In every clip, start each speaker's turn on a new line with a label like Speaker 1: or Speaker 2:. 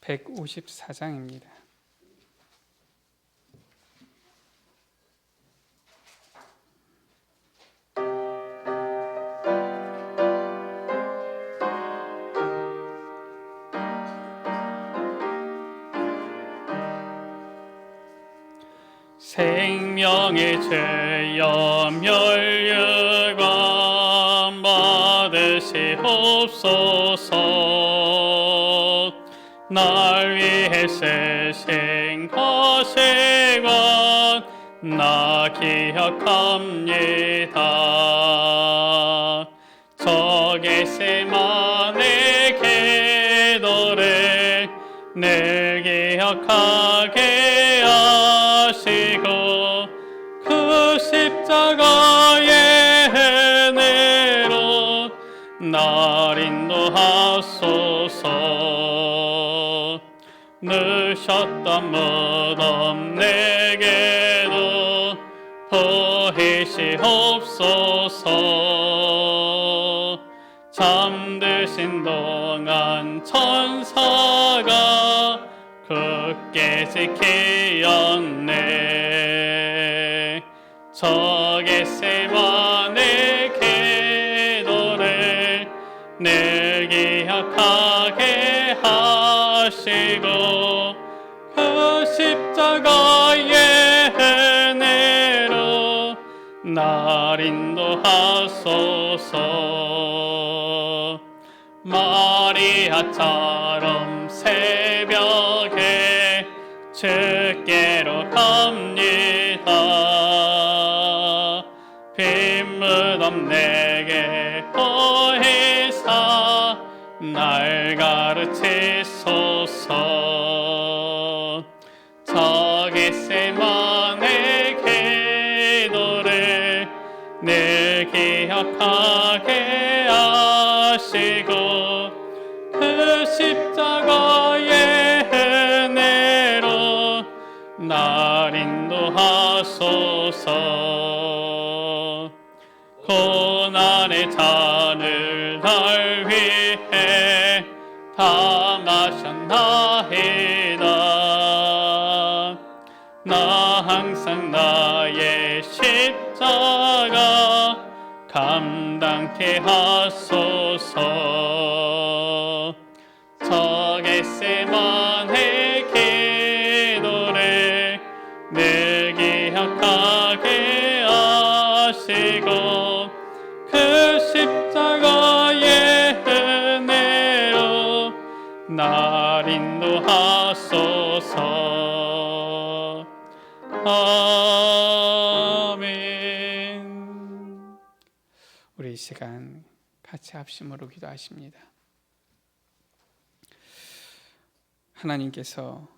Speaker 1: 154장입니다. 생명의 죄여 멸류관 받으시옵소서 날 위해 쓰신 거시관 나 기억합니다. 적의 세만의 기도를 늘 기억하게 하시고 그 십자가의 은혜로 날 인도하소서 넣으셨던 무덤 내게도 보이시옵소서. 잠드신 동안 천사가 굳게 지키었네. 적의 날 인도하소서. 마리아처럼 새벽에 주께로 갑니다. 빈무덤 내게 보이사 날 가르치소서 늘 기억하게 하시고 그 십자가의 은혜로 날 인도하소서. 고난의 잔을 날 위해 다 마셨나이다. 나 항상 나의 십자가 감당케 하소서 같이 합심으로 기도하십니다. 하나님께서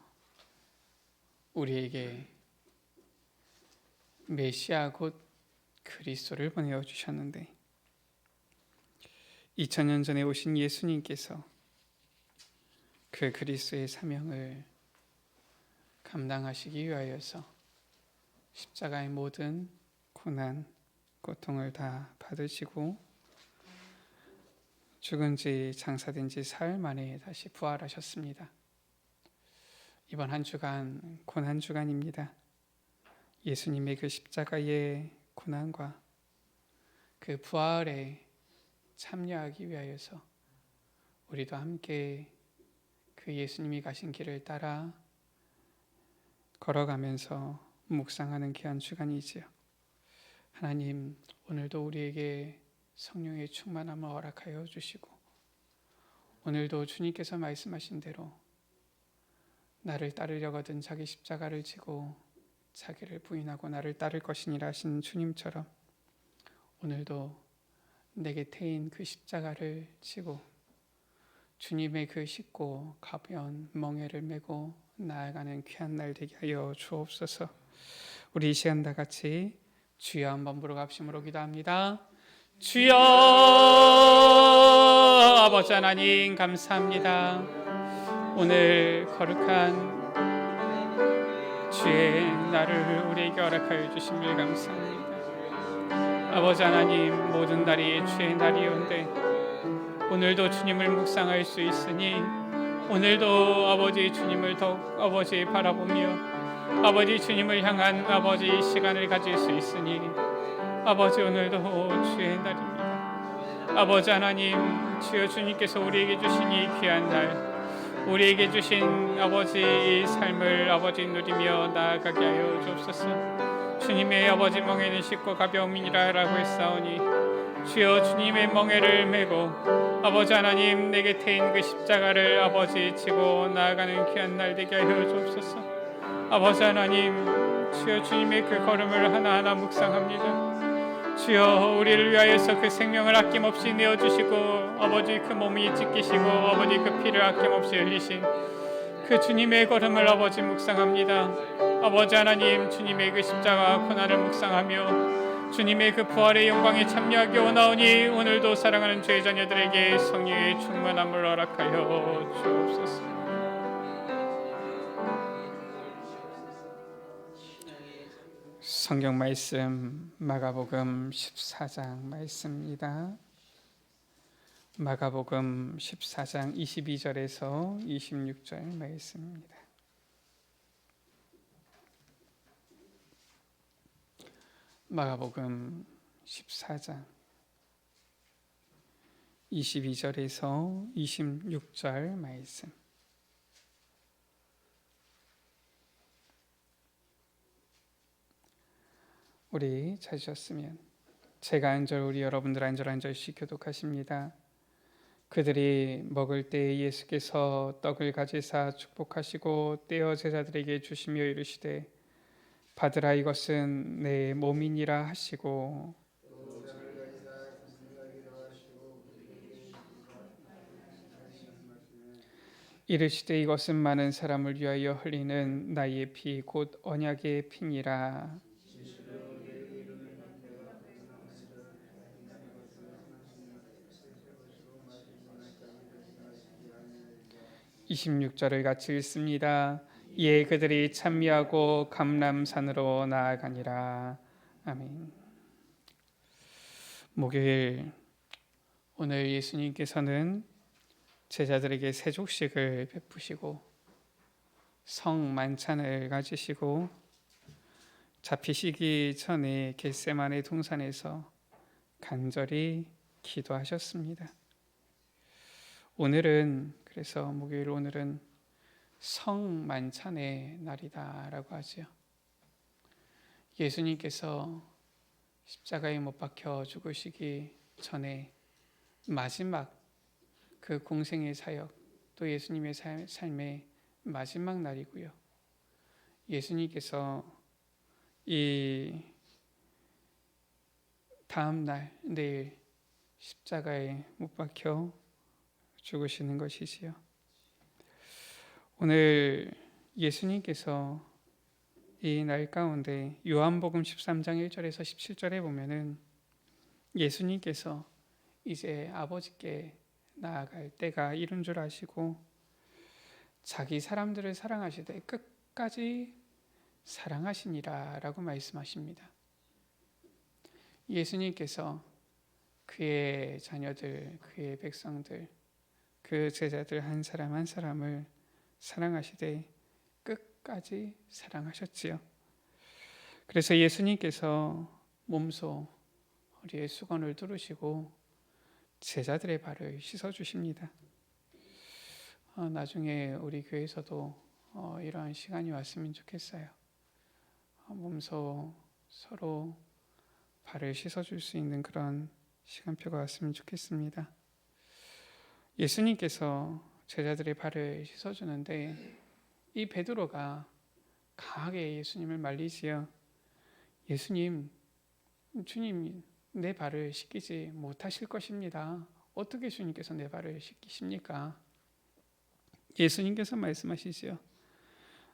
Speaker 1: 우리에게 메시아 곧 그리스도를 보내어 주셨는데 2000년 전에 오신 예수님께서 그 그리스도의 사명을 감당하시기 위하여서 십자가의 모든 고난, 고통을 다 받으시고 죽은 지 장사된 지 사흘 만에 다시 부활하셨습니다. 이번 한 주간 고난 주간입니다. 예수님의 그 십자가의 고난과 그 부활에 참여하기 위하여서 우리도 함께 그 예수님이 가신 길을 따라
Speaker 2: 걸어가면서 묵상하는 귀한 주간이지요. 하나님, 오늘도 우리에게 성령의 충만함을 허락하여 주시고 오늘도 주님께서 말씀하신 대로 나를 따르려거든 자기 십자가를 지고 자기를 부인하고 나를 따를 것이니라 하신 주님처럼 오늘도 내게 태인 그 십자가를 지고 주님의 그 쉽고 가벼운 멍에를 메고 나아가는 귀한 날 되게 하여 주옵소서. 우리 이 시간 다 같이 주여 한번 부르고 합심으로 기도합니다. 주여 아버지 하나님 감사합니다. 오늘 거룩한 주의 날을 우리에게 허락하여 일 감사합니다. 아버지 하나님 모든 날이 주의 날이온데 오늘도 주님을 묵상할 수 있으니 오늘도 아버지 주님을 더욱 아버지 바라보며 아버지 주님을 향한 아버지 시간을 가질 수 있으니 아버지 오늘도 주의 날입니다. 아버지 하나님 주여 주님께서 우리에게 주신 이 귀한 날 우리에게 주신 아버지 이 삶을 아버지 누리며 나아가게 하여 주옵소서. 주님의 아버지 멍에는 쉽고 가벼움이라 라고 했사오니 주여 주님의 멍에를 메고 아버지 하나님 내게 태인 그 십자가를 아버지 지고 나아가는 귀한 날 되게 하여 주옵소서. 아버지 하나님 주여 주님의 그 걸음을 하나하나 묵상합니다. 주여 우리를 위하여서 그 생명을 아낌없이 내어주시고 아버지 그 몸이 찢기시고 아버지 그 피를 아낌없이 흘리신 그 주님의 걸음을 아버지 묵상합니다. 아버지 하나님 주님의 그 십자가 고난을 묵상하며 주님의 그 부활의 영광에 참여하기 원하오니 오늘도 사랑하는 죄 자녀들에게 성령의 충만함을 허락하여 주옵소서. 성경 말씀 마가복음 14장 말씀입니다. 마가복음 14장 22절에서 26절 말씀입니다. 마가복음 14장 22절에서 26절 말씀. 우리 찾으셨으면 제가 한 절 우리 여러분들 한 절 한 절씩 교독하십니다. 그들이 먹을 때 예수께서 떡을 가지사 축복하시고 떼어 제자들에게 주시며 이르시되 받으라 이것은 내 몸이니라 하시고 이르시되 이것은 많은 사람을 위하여 흘리는 나의 피 곧 언약의 피니라 26절을 같이 읽습니다. 예 그들이 찬미하고 감람산으로 나아가니라. 아멘. 목요일 오늘 예수님께서는 제자들에게 세 족식을 베푸시고 성 만찬을 가지시고 잡히시기 전에 겟세만의 동산에서 간절히 기도하셨습니다. 오늘은 그래서 목요일 오늘은 성만찬의 날이다라고 하지요. 예수님께서 십자가에 못 박혀 죽으시기 전에 마지막 그 공생의 사역 또 예수님의 삶의 마지막 날이고요. 예수님께서 이 다음 날 내일 십자가에 못 박혀 죽으시는 것이지요. 오늘 예수님께서 이 날 가운데 요한복음 13장 1절에서 17절에 보면은 예수님께서 이제 아버지께 나아갈 때가 이른 줄 아시고 자기 사람들을 사랑하시되 끝까지 사랑하시니라라고 말씀하십니다. 예수님께서 그의 자녀들, 그의 백성들 그 제자들 한 사람 한 사람을 사랑하시되 끝까지 사랑하셨지요. 그래서 예수님께서 몸소 우리의 수건을 두르시고 제자들의 발을 씻어 주십니다. 어, 나중에 우리 교회에서도 어, 이러한 시간이 왔으면 좋겠어요. 몸소 서로 발을 씻어 줄 수 있는 그런 시간표가 왔으면 좋겠습니다. 예수님께서 제자들의 발을 씻어주는데 이 베드로가 강하게 예수님을 말리지요. 예수님, 주님 내 발을 씻기지 못하실 것입니다. 어떻게 주님께서 내 발을 씻기십니까? 예수님께서 말씀하시지요.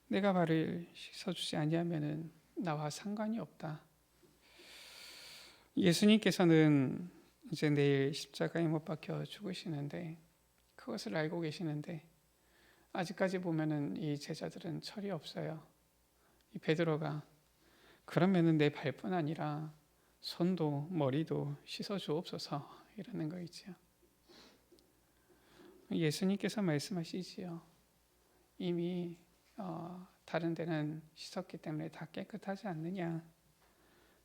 Speaker 2: 내가 발을 씻어주지 아니하면은 나와 상관이 없다. 예수님께서는 이제 내일 십자가에 못 박혀 죽으시는데 그것을 알고 계시는데 아직까지 보면은 이 제자들은 철이 없어요. 이 베드로가 그러면은 내 발뿐 아니라 손도 머리도 씻어 주옵소서 이러는 거 있지요. 예수님께서 말씀하시지요. 이미 어, 다른 데는 씻었기 때문에 다 깨끗하지 않느냐.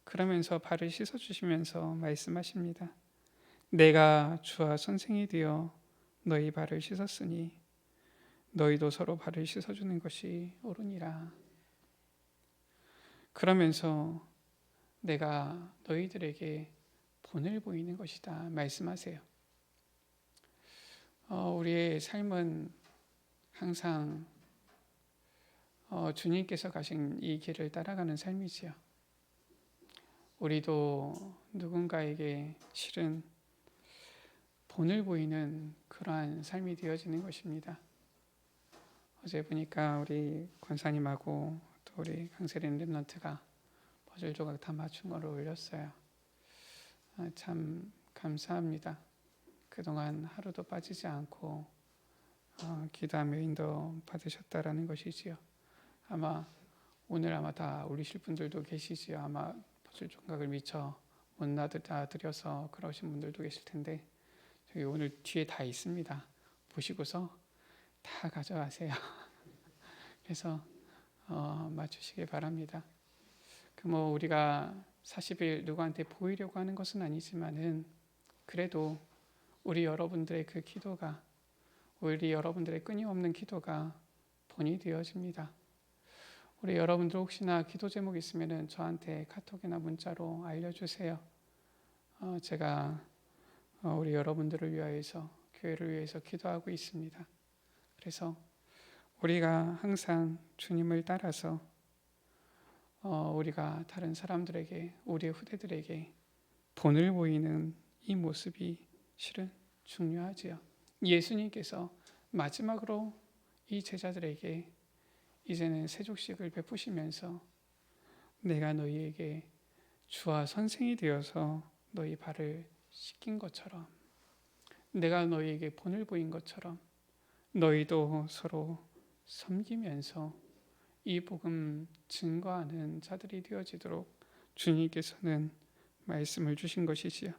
Speaker 2: 그러면서 발을 씻어 주시면서 말씀하십니다. 내가 주와 선생이 되어 너희 발을 씻었으니 너희도 서로 발을 씻어 주는 것이 옳으니라. 그러면서 내가 너희들에게 본을 보이는 것이다 말씀하세요. 어, 우리의 삶은 항상 어, 주님께서 가신 이 길을 따라가는 삶이지요. 우리도 누군가에게 실은 본을 보이는 그러한 삶이 되어지는 것입니다. 어제 보니까 우리 권사님하고 또 우리 강세린 랩런트가 퍼즐 조각 다 맞춘 거를 올렸어요. 아, 참 감사합니다. 그동안 하루도 빠지지 않고 어, 기도하며 인도 받으셨다라는 것이지요. 아마 오늘 아마 다 올리실 분들도 계시지요. 아마 퍼즐 조각을 미처 못 놔드려서 그러신 분들도 계실 텐데 저기 오늘 뒤에 다 있습니다. 보시고서 다 가져가세요. 그래서 어, 맞추시길 바랍니다. 그 뭐 우리가 40일 누구한테 보이려고 하는 것은 아니지만은 그래도 우리 여러분들의 그 기도가 우리 여러분들의 끊임없는 기도가 본이 되어집니다. 우리 여러분들 혹시나 기도 제목 있으면은 저한테 카톡이나 문자로 알려주세요. 어, 제가 어, 우리 여러분들을 위하여서 교회를 위해서 기도하고 있습니다. 그래서 우리가 항상 주님을 따라서 어, 우리가 다른 사람들에게 우리의 후대들에게 본을 보이는 이 모습이 실은 중요하지요. 예수님께서 마지막으로 이 제자들에게 이제는 세족식을 베푸시면서 내가 너희에게 주와 선생이 되어서 너희 발을 씻긴 것처럼 내가 너희에게 본을 보인 것처럼 너희도 서로 섬기면서 이 복음 증거하는 자들이 되어지도록 주님께서는 말씀을 주신 것이지요.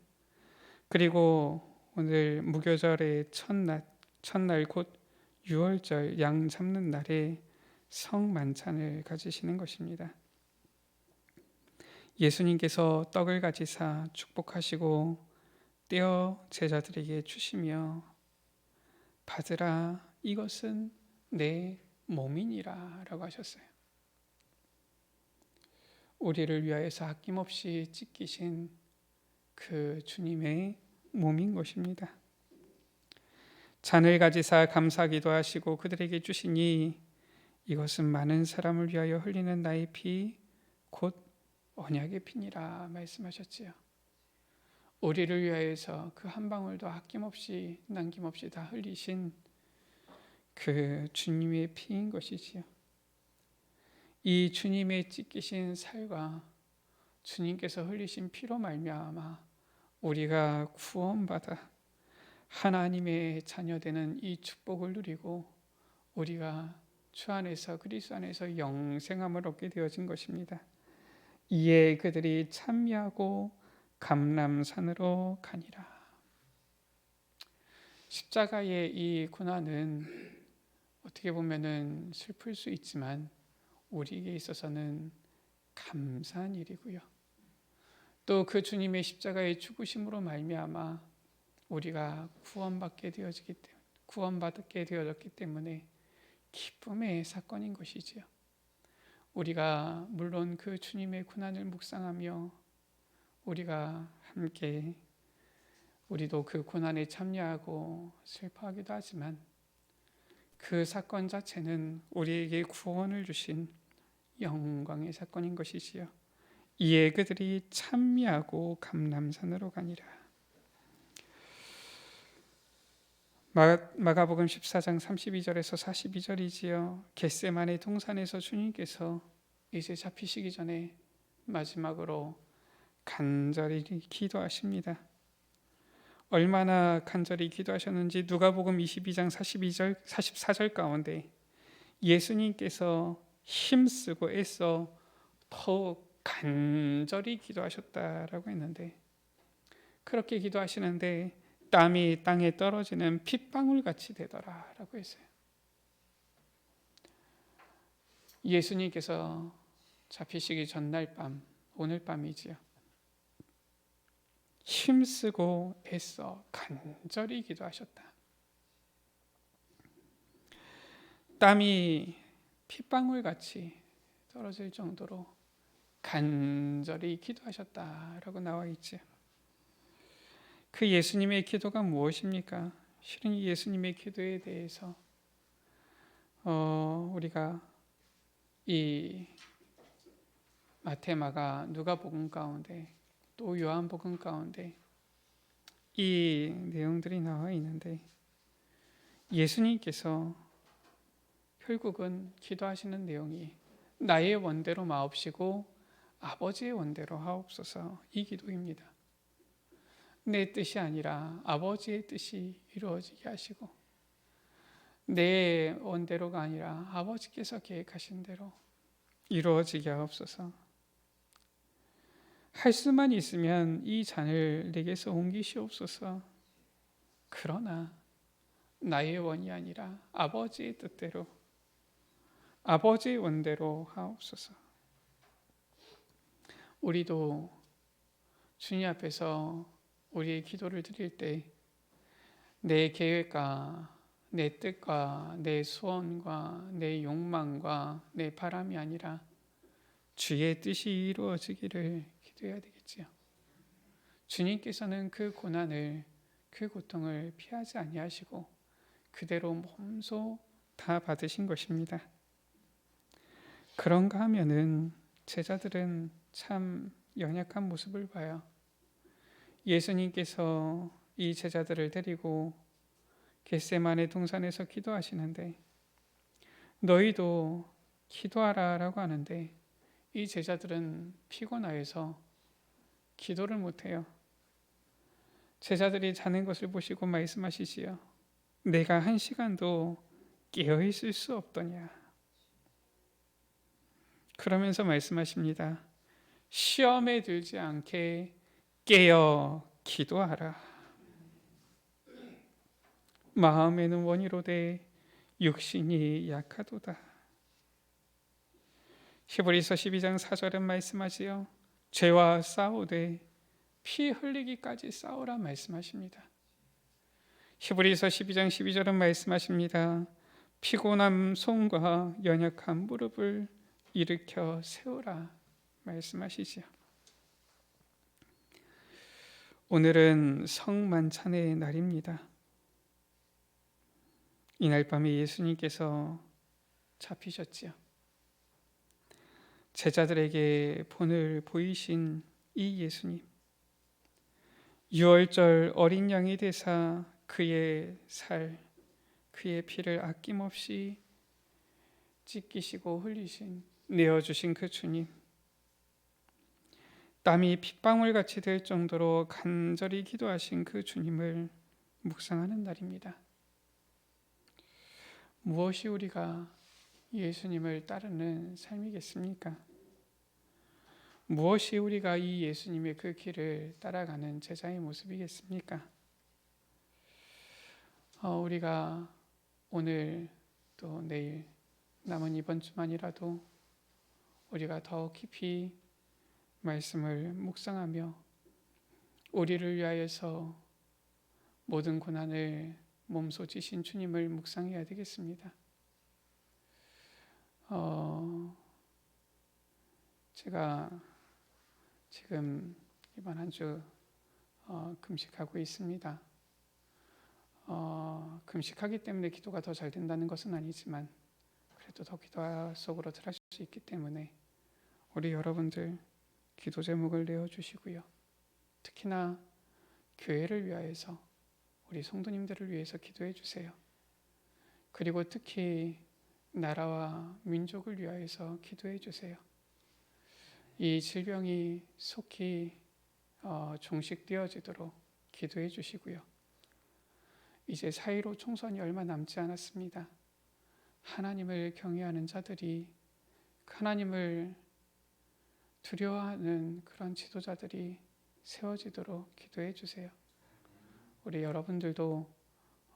Speaker 2: 그리고 오늘 무교절의 첫날 첫날 곧 6월절 양 잡는 날에 성만찬을 가지시는 것입니다. 예수님께서 떡을 가지사 축복하시고 떼어 제자들에게 주시며 받으라 이것은 내 몸이니라 라고 하셨어요. 우리를 위하여서 아낌없이 찢기신 그 주님의 몸인 것입니다. 잔을 가지사 감사기도 하시고 그들에게 주시니 이것은 많은 사람을 위하여 흘리는 나의 피 곧 언약의 피니라 말씀하셨지요. 우리를 위하여서 그 한 방울도 아낌없이 남김없이 다 흘리신 그 주님의 피인 것이지요. 이 주님의 찢기신 살과 주님께서 흘리신 피로 말미암아 우리가 구원받아 하나님의 자녀되는 이 축복을 누리고 우리가 주 안에서 그리스도 안에서 영생함을 얻게 되어진 것입니다. 이에 그들이 참여하고 감람산으로 가니라. 십자가의 이 고난은 어떻게 보면은 슬플 수 있지만 우리에게 있어서는 감사한 일이고요. 또 그 주님의 십자가의 죽으심으로 말미암아 우리가 구원받게 되어지기 때문에 구원받게 되어졌기 때문에 기쁨의 사건인 것이지요. 우리가 물론 그 주님의 고난을 묵상하며 우리가 함께 우리도 그 고난에 참여하고 슬퍼하기도 하지만 그 사건 자체는 우리에게 구원을 주신 영광의 사건인 것이지요. 이에 그들이 찬미하고 감람산으로 가니라. 마 가, 복음 14장 32절에서 42절이지요. 겟세만의 동산에서 주님께서 이제 잡히시기 전에 마지막으로 간절히 기도하십니다. 얼마나 간절히 기도하셨는지 누가복음 22장 42절 44절 가운데 예수님께서 힘쓰고 애써 더욱 간절히 기도하셨다라고 했는데 그렇게 기도하시는데 땀이 땅에 떨어지는 핏방울 같이 되더라라고 했어요. 예수님께서 잡히시기 전날 밤, 오늘 밤이지요. 힘쓰고 애써 간절히 기도하셨다. 땀이 핏방울 같이 떨어질 정도로 간절히 기도하셨다라고 나와 있지. 그 예수님의 기도가 무엇입니까? 실은 예수님의 기도에 대해서 어, 우리가 이 마테마가 누가복음 가운데 또 요한복음 가운데 이 내용들이 나와 있는데 예수님께서 결국은 기도하시는 내용이 나의 원대로 마옵시고 아버지의 원대로 하옵소서 이 기도입니다. 내 뜻이 아니라 아버지의 뜻이 이루어지게 하시고 내 원대로가 아니라 아버지께서 계획하신 대로 이루어지게 하옵소서. 할 수만 있으면 이 잔을 내게서 옮기시옵소서. 그러나 나의 원이 아니라 아버지의 뜻대로 아버지의 원대로 하옵소서. 우리도 주님 앞에서 우리의 기도를 드릴 때 내 계획과 내 뜻과 내 소원과 내 욕망과 내 바람이 아니라 주의 뜻이 이루어지기를 기도해야 되겠지요. 주님께서는 그 고난을 그 고통을 피하지 아니하시고 그대로 몸소 다 받으신 것입니다. 그런가 하면은 제자들은 참 연약한 모습을 봐요. 예수님께서 이 제자들을 데리고 겟세만의 동산에서 기도하시는데 너희도 기도하라라고 하는데 이 제자들은 피곤하여서 기도를 못해요. 제자들이 자는 것을 보시고 말씀하시지요. 내가 한 시간도 깨어 있을 수 없더냐. 그러면서 말씀하십니다. 시험에 들지 않게 깨어 기도하라. 마음에는 원이로되 육신이 약하도다. 히브리서 12장 4절은 말씀하지요. 죄와 싸우되 피 흘리기까지 싸우라 말씀하십니다. 히브리서 12장 12절은 말씀하십니다. 피곤함 손과 연약한 무릎을 일으켜 세우라 말씀하시지요. 오늘은 성만찬의 날입니다. 이날 밤에 예수님께서 잡히셨지요. 제자들에게 본을 보이신 이 예수님. 유월절 어린 양이 되사 그의 살, 그의 피를 아낌없이 찢기시고 흘리신 내어주신 그 주님. 땀이 핏방울 같이 될 정도로 간절히 기도하신 그 주님을 묵상하는 날입니다. 무엇이 우리가 예수님을 따르는 삶이겠습니까? 무엇이 우리가 이 예수님의 그 길을 따라가는 제자의 모습이겠습니까? 어, 우리가 오늘 또 내일 남은 이번 주만이라도 우리가 더 깊이 말씀을 묵상하며 우리를 위하여서 모든 고난을 몸소 지신 주님을 묵상해야 되겠습니다. 어, 제가 지금 이번 한주 어, 금식하고 있습니다. 어, 금식하기 때문에 기도가 더 잘 된다는 것은 아니지만 그래도 더 기도 속으로 들어갈 수 있기 때문에 우리 여러분들 기도 제목을 내어 주시고요. 특히나 교회를 위하여서 우리 성도님들을 위해서 기도해 주세요. 그리고 특히 나라와 민족을 위하여서 기도해 주세요. 이 질병이 속히 어, 종식되어지도록 기도해 주시고요. 이제 4.15 총선이 얼마 남지 않았습니다. 하나님을 경외하는 자들이 하나님을 두려워하는 그런 지도자들이 세워지도록 기도해 주세요. 우리 여러분들도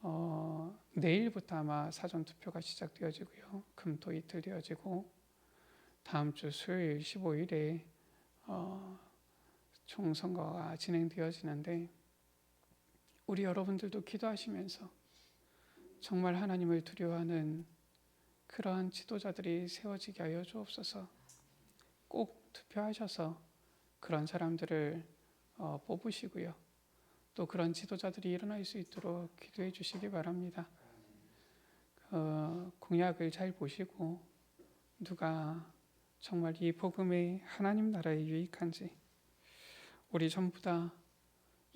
Speaker 2: 어, 내일부터 아마 사전 투표가 시작되어지고요. 금토 이틀 되어지고 다음 주 수요일 15일에 어, 총선거가 진행되어지는데 우리 여러분들도 기도하시면서 정말 하나님을 두려워하는 그러한 지도자들이 세워지게 하여 주옵소서. 꼭 투표하셔서 그런 사람들을 어, 뽑으시고요. 또 그런 지도자들이 일어날 수 있도록 기도해 주시기 바랍니다. 어, 공약을 잘 보시고 누가 정말 이 복음이 하나님 나라에 유익한지 우리 전부 다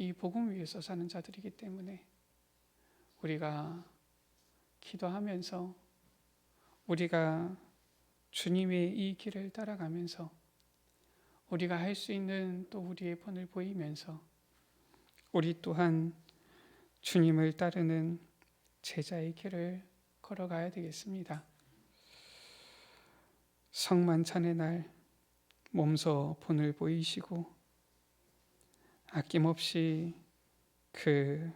Speaker 2: 이 복음 위에서 사는 자들이기 때문에 우리가 기도하면서 우리가 주님의 이 길을 따라가면서 우리가 할 수 있는 또 우리의 본을 보이면서 우리 또한 주님을 따르는 제자의 길을 걸어가야 되겠습니다. 성만찬의 날 몸소 본을 보이시고 아낌없이 그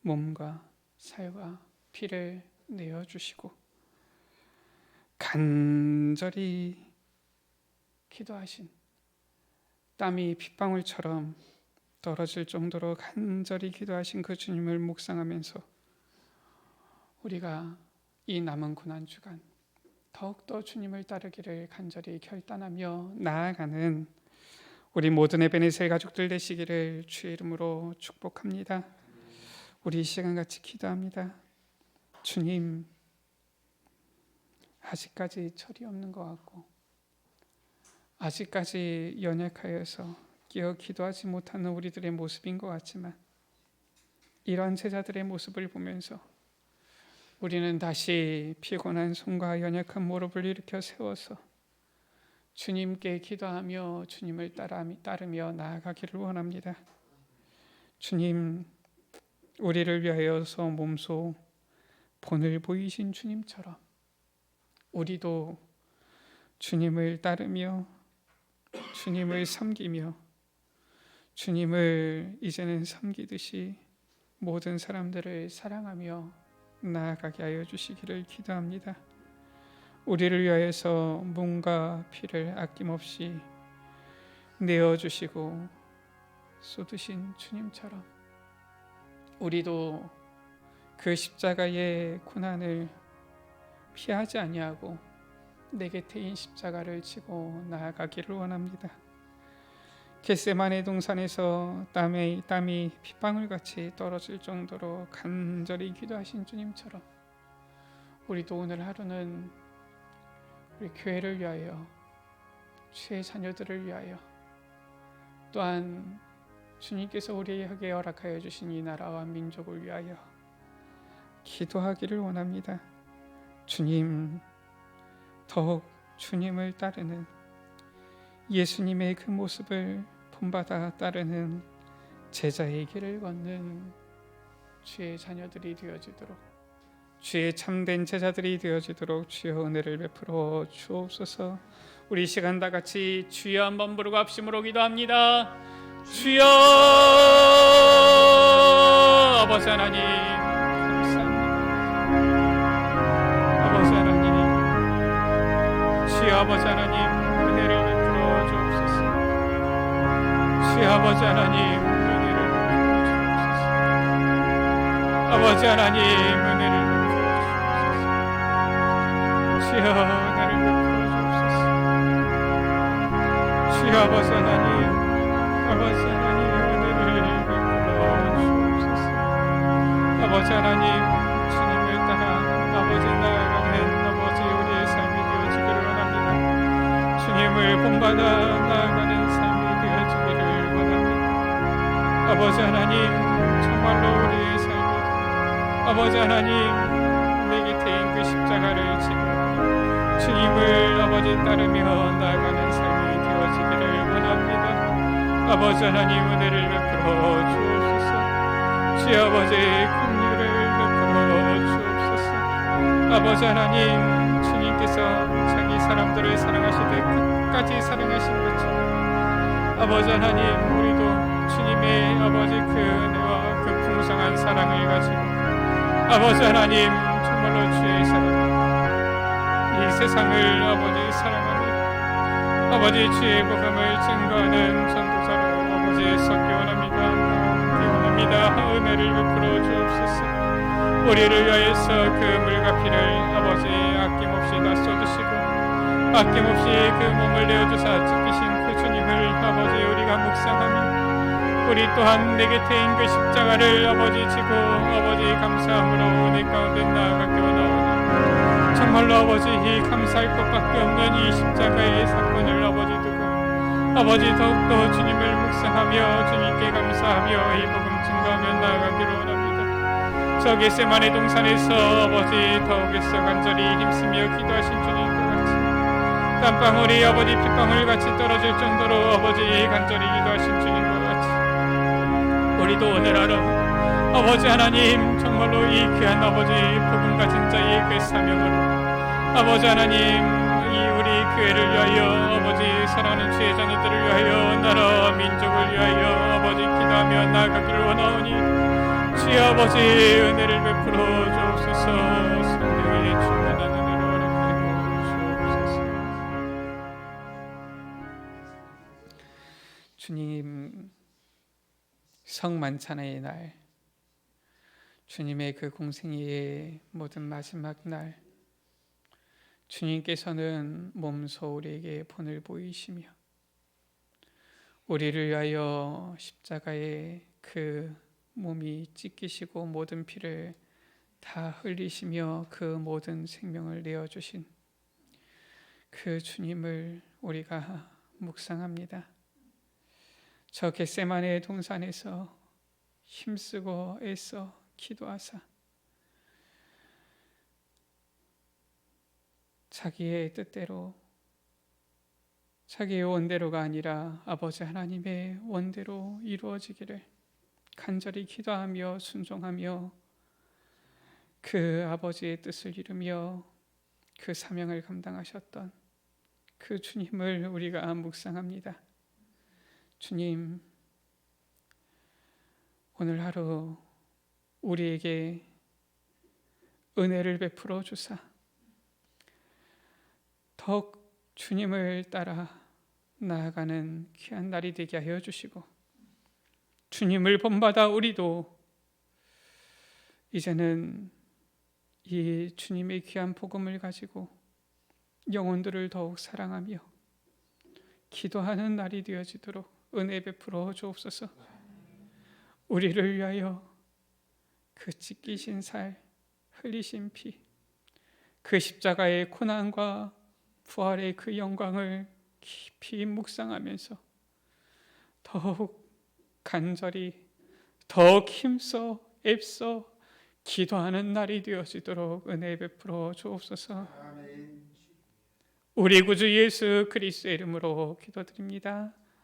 Speaker 2: 몸과 살과 피를 내어 주시고 간절히 기도하신 땀이 핏방울처럼 떨어질 정도로 간절히 기도하신 그 주님을 묵상하면서 우리가 이 남은 고난 주간 더욱더 주님을 따르기를 간절히 결단하며 나아가는 우리 모든 에베네셀 가족들 되시기를 주의 이름으로 축복합니다. 우리 이 시간 같이 기도합니다. 주님 아직까지 철이 없는 것 같고 아직까지 연약하여서 끼어 기도하지 못하는 우리들의 모습인 것 같지만 이러한 제자들의 모습을 보면서 우리는 다시 피곤한 손과 연약한 무릎을 일으켜 세워서 주님께 기도하며 주님을 따르며 나아가기를 원합니다. 주님, 우리를 위하여서 몸소 본을 보이신 주님처럼 우리도 주님을 따르며 주님을 섬기며 주님을 이제는 섬기듯이 모든 사람들을 사랑하며 나아가게 하여 주시기를 기도합니다. 우리를 위하여서 몸과 피를 아낌없이 내어 주시고 쏟으신 주님처럼 우리도 그 십자가의 고난을 피하지 아니하고 내 곁에 인 십자가를 지고 나아가기를 원합니다. 겟세만의 동산에서 땀에 땀이 핏방울 같이 떨어질 정도로 간절히 기도하신 주님처럼 우리도 오늘 하루는 우리 교회를 위하여 주의 자녀들을 위하여 또한 주님께서 우리에게 허락하여 주신 이 나라와 민족을 위하여 기도하기를 원합니다. 주님, 더욱 주님을 따르는 예수님의 그 모습을 본받아 따르는 제자의 길을 걷는 주의 자녀들이 되어지도록 주의 참된 제자들이 되어지도록 주여 은혜를 베풀어 주옵소서. 우리 시간 다 같이 주여 한번 부르고 합심으로 기도합니다. 주여 아버지 하나님. 아버지 하나님 주여 아버지 하나님 주여 아버지 하나님 은혜를 베풀어 주옵소서. 아버지 하나님 은혜를 주여 나를 베풀어 주옵소서. 주여 아버지 하나님 아버지 하나님 은혜를 베풀어 주옵소서. 아버지 하나님 주님을 따라 아버지 나아가는 아버지 우리의 삶이 되어지기를 원합니다. 주님을 본받아 나아가 아버지 하나님 정말로 우리의 삶이 아버지 하나님 내 곁에 있는 그 십자가를 지고 주님을 아버지 따르며 나아가는 삶이 되어지기를 원합니다. 아버지 하나님 은혜를 베풀어 주옵소서. 주여 아버지 긍휼을 베풀어 주옵소서. 아버지 하나님 주님께서 자기 사람들을 사랑하시되 끝까지 사랑하신 것처럼 아버지 하나님 우리도 주님의 아버지 그 은혜와 그 풍성한 사랑을 가지고 아버지 하나님 정말로 주의 사랑 이 세상을 아버지 사랑하며 아버지 주의 복음을 증거하는 전도자로 아버지 섞기 원합니다. 원합니다. 은혜를 베풀어 주옵소서. 우리를 위하여서 그 물과 피를 아버지 아낌없이 다 쏟으시고 아낌없이 그 몸을 내어주사 찢기신 그 주님을 아버지 우리가 묵상하며 우리 또한 내 곁에 있는 그 십자가를 아버지 지고 아버지 감사함으로 은혜 가운데 나아가게 원하오니 정말로 아버지 이 감사할 것밖에 없는 이 십자가의 사건을 아버지 두고 아버지 더욱더 주님을 묵상하며 주님께 감사하며 이 복음 증거하며 나아가기를 원합니다. 저 겟세마네 동산에서 아버지 더욱에서 간절히 힘쓰며 기도하신 주님과 같이 땀방울이 아버지 핏방울 같이 떨어질 정도로 아버지 간절히 기도하신 주님과 우리도 오늘 하루 아버지 하나님 정말로 이 귀한 아버지 복음 같은 자의 그 사명으로. 아버지 하나님 이 우리 교회를 위하여 아버지 사랑하는 주의 자녀들을 위하여 나라 민족을 위하여 아버지 기도하며 나아가기를 원하오니 주의 아버지 은혜를 베풀어 주옵소서. 성령의 주옵소서. 주님 성만찬의 날 주님의 그 공생애의 모든 마지막 날 주님께서는 몸소 우리에게 본을 보이시며 우리를 위하여 십자가에 그 몸이 찢기시고 모든 피를 다 흘리시며 그 모든 생명을 내어 주신 그 주님을 우리가 묵상합니다. 저 겟세마네 동산에서 힘쓰고 애써 기도하사 자기의 뜻대로 자기의 원대로가 아니라 아버지 하나님의 원대로 이루어지기를 간절히 기도하며 순종하며 그 아버지의 뜻을 이루며 그 사명을 감당하셨던 그 주님을 우리가 묵상합니다. 주님, 오늘 하루 우리에게 은혜를 베풀어 주사. 더욱 주님을 따라 나아가는 귀한 날이 되게 하여 주시고 주님을 본받아 우리도 이제는 이 주님의 귀한 복음을 가지고 영혼들을 더욱 사랑하며 기도하는 날이 되어지도록 은혜 베풀어 주옵소서. 우리를 위하여 그 찢기신 살, 흘리신 피, 그 십자가의 고난과 부활의 그 영광을 깊이 묵상하면서 더욱 간절히 더욱 힘써 애써 기도하는 날이 되어지도록 은혜 베풀어 주옵소서. 우리 구주 예수 그리스도의 이름으로 기도드립니다.